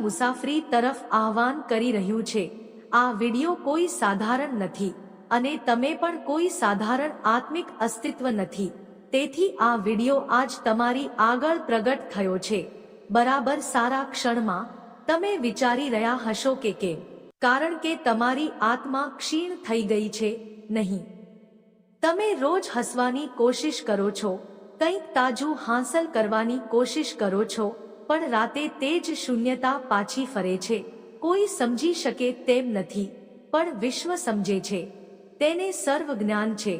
મુસાફરી તરફ આહવાન કરી રહ્યું છે. આ વીડિયો કોઈ સાધારણ નથી અને તમે પણ કોઈ સાધારણ આત્મિક અસ્તિત્વ નથી. તેથી આ વીડિયો આજ તમારી આગળ પ્રગટ થયો છે. બરાબર સારા ક્ષણમાં તમે વિચારી રહ્યા હશો કે કેમ? કારણ કે તમારી આત્મા ક્ષીણ થઈ ગઈ છે, નહીં. તમે રોજ હસવાની કોશિશ કરો છો, કંઈક તાજું હાંસલ કરવાની કોશિશ કરો છો પણ રાતે તે જ શૂન્યતા પાછી ફરે છે. કોઈ સમજી શકે તેમ નથી, પણ વિશ્વ સમજે છે. તેને સર્વ જ્ઞાન છે.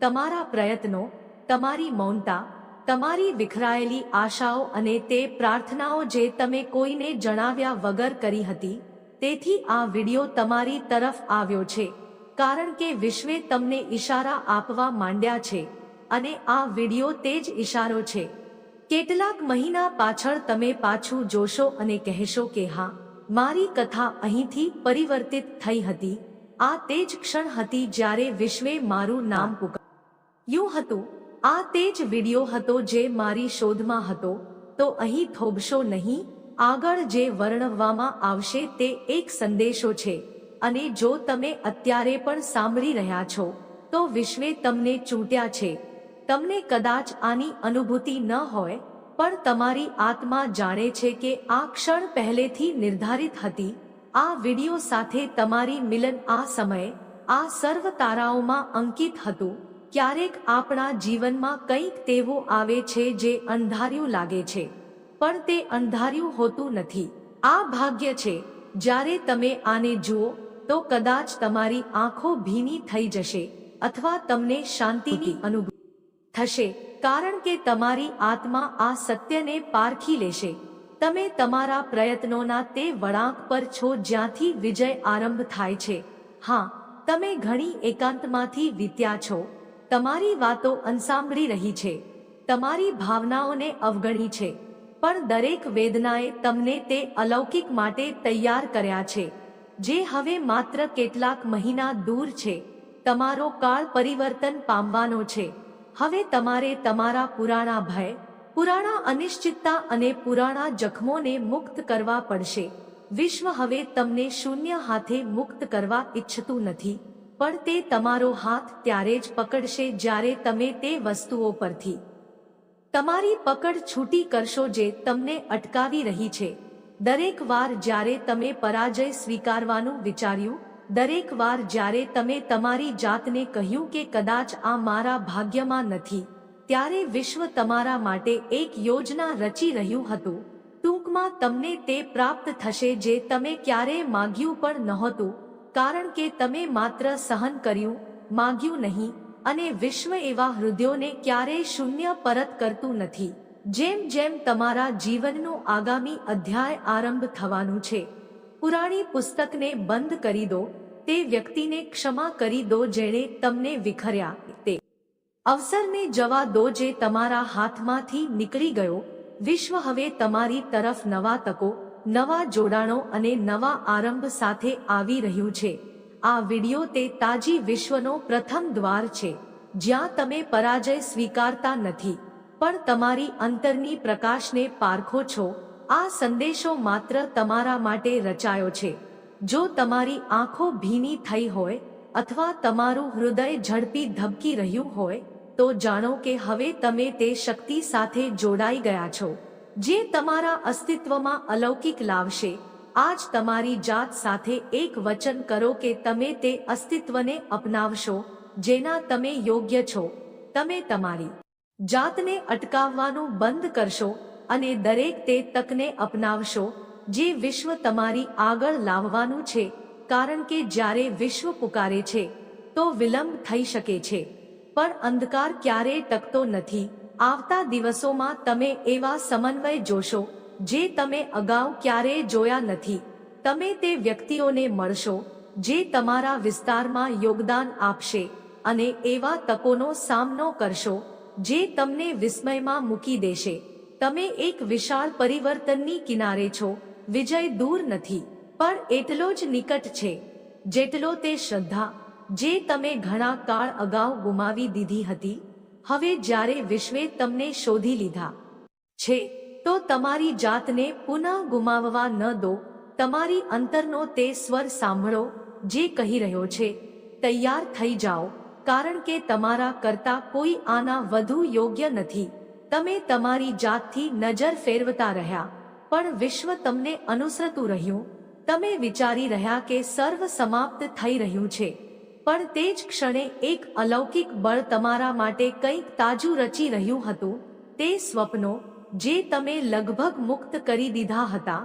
તમારા પ્રયત્નો, તમારી મૌનતા, તમારી વિખરાયેલી આશાઓ અને તે પ્રાર્થનાઓ જે તમે કોઈને જણાવ્યા વગર કરી હતી, તેથી આ વિડિયો તમારી તરફ આવ્યો છે. કારણ કે વિશ્વે તમને ઈશારા આપવા માંડ્યા છે અને આ વિડિયો તે જ ઈશારો છે. કેટલાક મહિના પાછળ તમે પાછું જોશો અને કહેશો કે હા, મારી કથા અહીંથી પરિવર્તિત થઈ હતી. આ તે જ ક્ષણ હતી જ્યારે વિશ્વે મારું નામ પુકાર્યું હતું. આ તે જ વિડિયો હતો જે મારી શોધમાં હતો. તો અહીં થોભશો નહીં. આગળ જે વર્ણવવામાં આવશે તે એક સંદેશો છે. અને જો તમે અત્યારે પણ સાંભળી રહ્યા છો, તો વિશ્વે તમને ચૂંટ્યા છે. તમને કદાચ આની અનુભૂતિ ન હોય, પણ તમારી આત્મા જાણે છે કે આ ક્ષણ પહેલેથી નિર્ધારિત હતી. આ વિડિયો સાથે તમારી મિલન આ સમયે, આ સર્વ તારાઓમાં અંકિત હતું. ક્યારેક આપણા જીવનમાં કંઈક તેવો આવે છે જે અંધાર્યું લાગે છે. પણ તે અંધાર્યું હોતું નથી. આ ભાગ્ય છે, જ્યારે તમે આને જુઓ, તો કદાચ તમારી આંખો ભીની થઈ જશે, અથવા તમને શાંતિની અનુભૂતિ થશે, કારણ કે તમારી આત્મા આ સત્યને પારખી લેશે. તમે તમારા પ્રયત્નોના તે વળાંક પર છો જ્યાંથી વિજય આરંભ થાય છે. હા, તમે ઘણી એકાંતમાંથી વીત્યા છો. તમારી વાતો અનસાંભળી રહી છે. તમારી ભાવનાઓને અવગણી છે. પણ દરેક વેદનાએ તમને તે અલૌકિક માટે તૈયાર કર્યા છે. જે હવે માત્ર કેટલાક મહિના દૂર છે. તમારો કાળ પરિવર્તન પામવાનો છે. હવે તમારે તમારા પુરાણા ભય, પુરાણા અનિશ્ચિતતા અને પુરાણા જખમોને મુક્ત કરવા પડશે. વિશ્વ હવે તમને શૂન્ય હાથે મુક્ત કરવા ઈચ્છતું નથી, પણ તે તમારો હાથ ત્યારે જ પકડશે જ્યારે તમે તે વસ્તુઓ પરથી. તમારી પકડ છૂટી કરશો જે તમને અટકાવી રહી છે. દરેક વાર જ્યારે તમે પરાજય સ્વીકારવાનું વિચાર્યું દરેક વાર જ્યારે તમે તમારી જાતને કહ્યું કે કદાચ આ મારા ભાગ્યમાં નથી, ત્યારે વિશ્વ તમારા માટે એક યોજના રચી રહ્યું હતું. ટૂંકમાં તમને તે પ્રાપ્ત થશે જે તમે ક્યારેય માગ્યું પણ નહોતું, કારણ કે તમે માત્ર સહન કર્યું, માગ્યું નહીં, અને વિશ્વ એવા હૃદયોને ક્યારેય શૂન્ય પરત કરતું નથી. જેમ જેમ તમારા જીવનનું આગામી અધ્યાય આરંભ થવાનું છે પુરાણી પુસ્તકને બંધ કરી દો, તે વ્યક્તિને ક્ષમા કરી દો જેણે તમને વિખર્યા. તે અવસરને જવા દો જે તમારા હાથમાંથી નીકળી ગયો. વિશ્વ હવે તમારી તરફ નવા તકો, નવા જોડાણો અને નવા આરંભ સાથે આવી રહ્યું છે. આ વિડિયો તે તાજી વિશ્વનો પ્રથમ દ્વાર છે. જ્યાં તમે પરાજય સ્વીકારતા નથી, પણ તમારી અંતરની પ્રકાશને પારખો છો. આ સંદેશો માત્ર તમારા માટે રચાયો છે. જો તમારી આંખો ભીની થઈ હોય અથવા તમારું હૃદય ઝડપી ધબકી રહ્યું હોય, તો જાણો કે હવે તમે તે શક્તિ સાથે જોડાઈ ગયા છો. જે તમારા અસ્તિત્વમાં અલૌકિક લાવશે. આજ તમારી જાત સાથે એક વચન કરો કે તમે તે અસ્તિત્વને અપનાવશો, જેના તમે યોગ્ય છો. તમે તમારી જાતને અટકાવવાનું બંધ કરશો અને દરેક તે તકને અપનાવશો, જે વિશ્વ તમારી આગળ લાવવાનું છે, કારણ કે જ્યારે વિશ્વ પુકારે છે, તો વિલંબ થઈ શકે છે. પણ અંધકાર ક્યારેય ટકતો નથી. આવતા દિવસોમાં તમે એવા સમન્વય જોશો, જે તમે અગાઉ ક્યારેય જોયા નથી. તમે તે વ્યક્તિઓને મળશો, જે તમારા વિસ્તારમાં યોગદાન આપશે અને એવા તકોનો સામનો કરશો, જે તમને વિસ્મયમાં મૂકી દેશે. તમે એક વિશાળ પરિવર્તનની કિનારે છો, વિજય દૂર નથી, પણ એટલો જ નિકટ છે, જેટલો તે શ્રદ્ધા, જે તમે ઘણા કાળ અગાઉ ગુમાવી દીધી હતી, હવે જ્યારે વિશ્વે તમને શોધી લીધા છે, તો તમારી જાતને પુનઃ ગુમાવવા ન દો, તમારી અંતરનો તે સ્વર સાંભળો, જે કહી રહ્યો છે, તૈયાર થઈ જાઓ, કારણ કે તમારા કરતા કોઈ આના વધુ યોગ્ય નથી. તમે તમારી જાતથી નજર ફેરવતા રહ્યા, પણ વિશ્વ તમને અનુસરતું રહ્યું. તમે વિચારી રહ્યા કે સર્વ સમાપ્ત થઈ રહ્યું છે. પણ તે જ ક્ષણે એક અલૌકિક બળ તમારા માટે કંઈક તાજું રચી રહ્યું હતું. તે સ્વપ્નો, જે તમે લગભગ મુક્ત કરી દીધા હતા,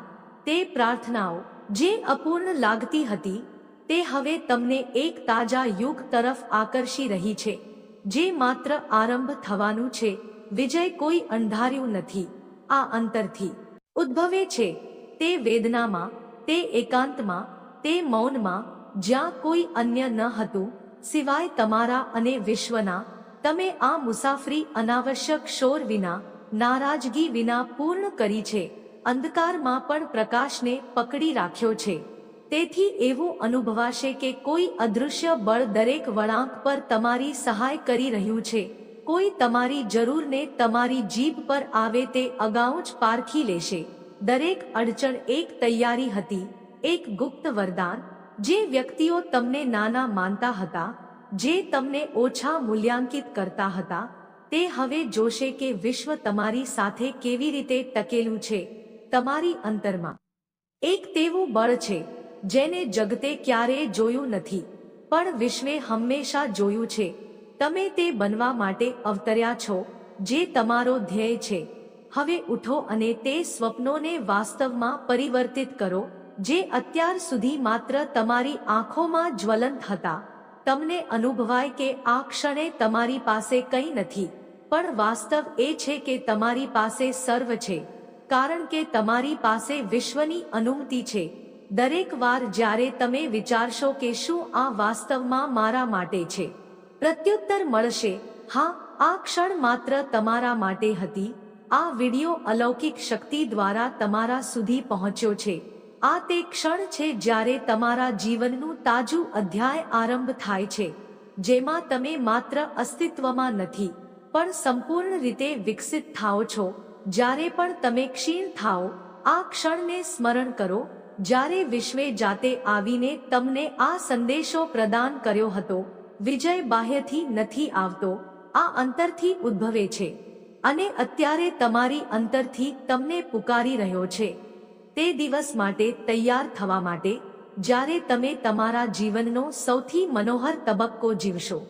તે પ્રાર્થનાઓ, જે અપૂર્ણ લાગતી હતી, તે હવે તમને એક તાજા યુગ તરફ આકર્ષી રહી છે, જે માત્ર આરંભ થવાનું છે. વિજય કોઈ અંધાર્યું નથી. આ અંતરથી ઉદ્ભવે છે, તે વેદનામાં, તે એકાંતમાં, તે મૌનમાં, જ્યાં કોઈ અન્ય ન હતું, સિવાય તમારા અને વિશ્વના, તમે આ મુસાફરી અનાવશ્યક શોર વિના, નારાજગી વિના પૂર્ણ કરી છે, અંધકારમાં પણ પ્રકાશને પકડી રાખ્યો છે. તેથી એવું અનુભવાશે કે કોઈ અદૃશ્ય બળ દરેક વળાંક પર તમારી સહાય કરી રહ્યું છે. કોઈ તમારી જરૂરને તમારી જીભ પર આવે તે અગાઉ જ પારખી લેશે. દરેક અડચણ એક તૈયારી હતી, એક ગુપ્ત વરદાન. જે વ્યક્તિઓ તમને નાના માનતા હતા, જે તમને ઓછા મૂલ્યાંકિત કરતા હતા, તે હવે જોશે કે વિશ્વ તમારી સાથે કેવી રીતે ટકેલું છે, તમારી અંતરમાં. એક તેવું બળ છે, જેને જગતે ક્યારેય જોયું નથી, પણ વિશ્વે હંમેશા જોયું છે. તમે તે બનવા માટે અવતર્યા છો, જે તમારો ધ્યેય છે. હવે ઉઠો અને તે સ્વપ્નોને વાસ્તવમાં પરિવર્તિત કરો, જે અત્યાર સુધી માત્ર તમારી આંખોમાં જ્વલંત હતા. તમને અનુભવાય કે આ ક્ષણે તમારી પાસે કંઈ નથી, પણ વાસ્તવ એ છે કે તમારી પાસે સર્વ છે. કારણ કે તમારી પાસે વિશ્વની અનુમતિ છે. દરેક વાર જ્યારે તમે વિચારશો કે શું આ વાસ્તવમાં મારા માટે છે પ્રત્યુત્તર મળશે. હા, આ ક્ષણ માત્ર તમારા માટે હતી. આ વિડિયો અલૌકિક શક્તિ દ્વારા તમારા સુધી પહોંચ્યો છે. આ તે ક્ષણ છે જ્યારે તમારા જીવનનું તાજું અધ્યાય આરંભ થાય છે, જેમાં તમે માત્ર અસ્તિત્વમાં નથી, પણ સંપૂર્ણ રીતે વિકસિત થાઓ છો. જ્યારે પણ તમે ક્ષીણ થાઓ, આ ક્ષણને સ્મરણ કરો. જ્યારે વિશ્વે જાતે આવીને તમને આ સંદેશો પ્રદાન કર્યો હતો વિજય બાહ્યથી નથી આવતો, આ અંતરથી ઉદ્ભવે છે. અને અત્યારે તમારી અંતરથી તમને પુકારી રહ્યો છે. તે દિવસ માટે તૈયાર થવા માટે, જ્યારે તમે તમારા જીવનનો સૌથી મનોહર તબક્કો જીવશો.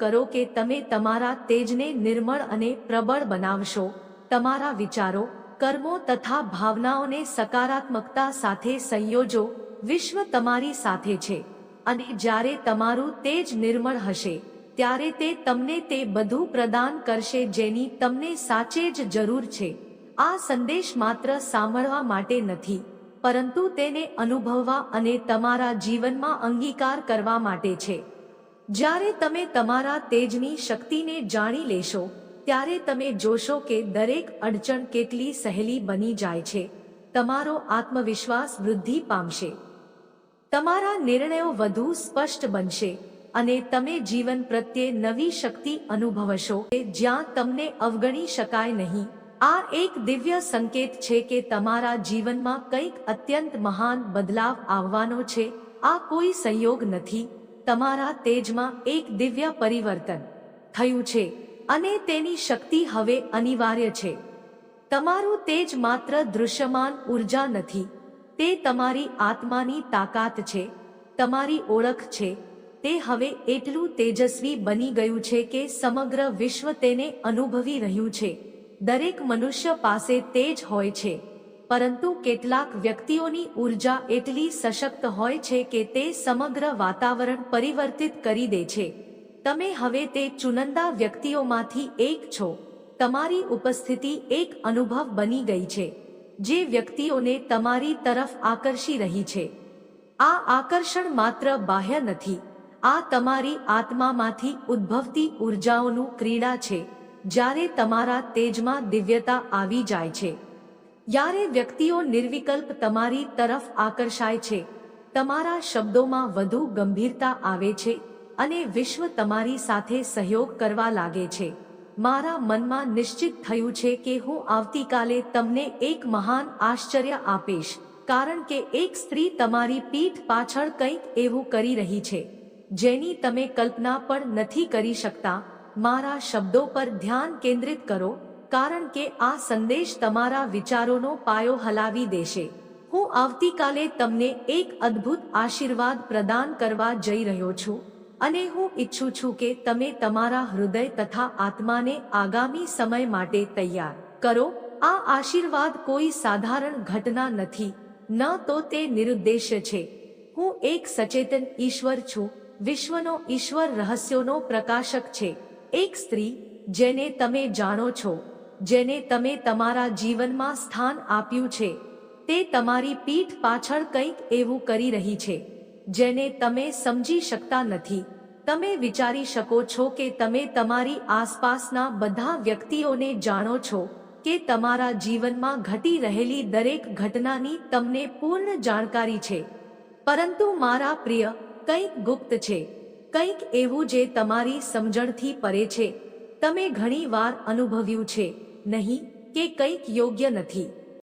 કરો કે તમે તમારા તેજને નિર્મળ અને પ્રબળ બનાવશો, તમારા વિચારો, કર્મો તથા ભાવનાઓને સકારાત્મકતા સાથે સંયોજો, વિશ્વ તમારી સાથે છે. અને જ્યારે તમારું તેજ નિર્મળ હશે, ત્યારે તે તમને તે બધું પ્રદાન કરશે જેની તમને સાચે જ જરૂર છે. આ સંદેશ માત્ર સાંભળવા માટે નથી, પરંતુ તેને અનુભવવા અને તમારા જીવનમાં અંગીકાર કરવા માટે છે. જ્યારે તમે તમારા તેજની શક્તિને જાણી લેશો, ત્યારે તમે જોશો કે દરેક અડચણ કેટલી સહેલી બની જાય છે. તમારો આત્મવિશ્વાસ વૃદ્ધિ પામશે. તમારા નિર્ણયો વધુ સ્પષ્ટ બનશે અને તમે જીવન પ્રત્યે નવી શક્તિ અનુભવશો કે જ્યાં તમને અવગણી શકાય નહીં. આ એક દિવ્ય સંકેત છે કે તમારા જીવનમાં કંઈક અત્યંત મહાન બદલાવ આવવાનો છે. આ કોઈ સંયોગ નથી. તમારા તેજમાં એક દિવ્ય પરિવર્તન થયું છે અને તેની શક્તિ હવે અનિવાર્ય છે. તમારું તેજ માત્ર દૃશ્યમાન ઊર્જા નથી. તે તમારી આત્માની તાકાત છે, તમારી ઓળખ છે. તે હવે એટલું તેજસ્વી બની ગયું છે કે સમગ્ર વિશ્વ તેને અનુભવી રહ્યું છે. દરેક મનુષ્ય પાસે તેજ હોય છે. પરંતુ કેટલાક વ્યક્તિઓની ઊર્જા એટલી સશક્ત હોય છે કે તે સમગ્ર વાતાવરણ પરિવર્તિત કરી દે છે. તમે હવે તે ચુનંદા વ્યક્તિઓમાંથી એક છો. તમારી ઉપસ્થિતિ એક અનુભવ બની ગઈ છે. જે વ્યક્તિઓને તમારી તરફ આકર્ષી રહી છે. આ આકર્ષણ માત્ર બાહ્ય નથી, આ તમારી આત્મામાંથી ઉદ્ભવતી ઉર્જાઓનું ક્રીડા છે, જ્યારે તમારા તેજમાં દિવ્યતા આવી જાય છે. જ્યારે વ્યક્તિઓ નિર્વિકલ્પ તમારી તરફ આકર્ષાય છે, તમારા શબ્દોમાં વધુ ગંભીરતા આવે છે અને વિશ્વ તમારી સાથે સહયોગ કરવા લાગે છે. મારા મનમાં નિશ્ચિત થયું છે કે હું આવતીકાલે તમને એક મહાન આશ્ચર્ય આપીશ, કારણ કે એક સ્ત્રી તમારી પીઠ પાછળ કંઈક એવું કરી રહી છે, જેની તમે કલ્પના પણ નથી કરી શકતા. મારા શબ્દો પર ધ્યાન કેન્દ્રિત કરો, કારણ કે આ સંદેશ તમારા વિચારોનો પાયો હલાવી દેશે. હું આવતીકાલે તમને એક અદ્ભુત આશીર્વાદ પ્રદાન કરવા જઈ રહ્યો છું. અને હું ઈચ્છું છું કે તમે તમારા હૃદય તથા આત્માને આગામી સમય માટે તૈયાર કરો. આ આશીર્વાદ કોઈ સાધારણ ઘટના નથી. ન તો તે નિરુદ્દેશ છે. હું એક સચેતન ઈશ્વર છું. વિશ્વનો ઈશ્વર રહસ્યોનો પ્રકાશક છે. એક સ્ત્રી, જેને તમે જાણો છો, જેને તમે તમારા જીવનમાં સ્થાન આપ્યું છે, તે તમારી પીઠ પાછળ કંઈક એવું કરી રહી છે. જેને તમે સમજી શકતા નથી. તમે વિચારી શકો છો કે તમે તમારી આસપાસના બધા વ્યક્તિઓને જાણો છો કે તમારા જીવનમાં ઘટી રહેલી દરેક ઘટનાની તમને પૂર્ણ જાણકારી છે. પરંતુ મારા પ્રિય, કંઈક ગુપ્ત છે. કંઈક એવું જે તમારી સમજણથી પરે છે. તમે ઘણીવાર અનુભવ્યું છે. નહીં, કે કંઈક યોગ્ય નથી.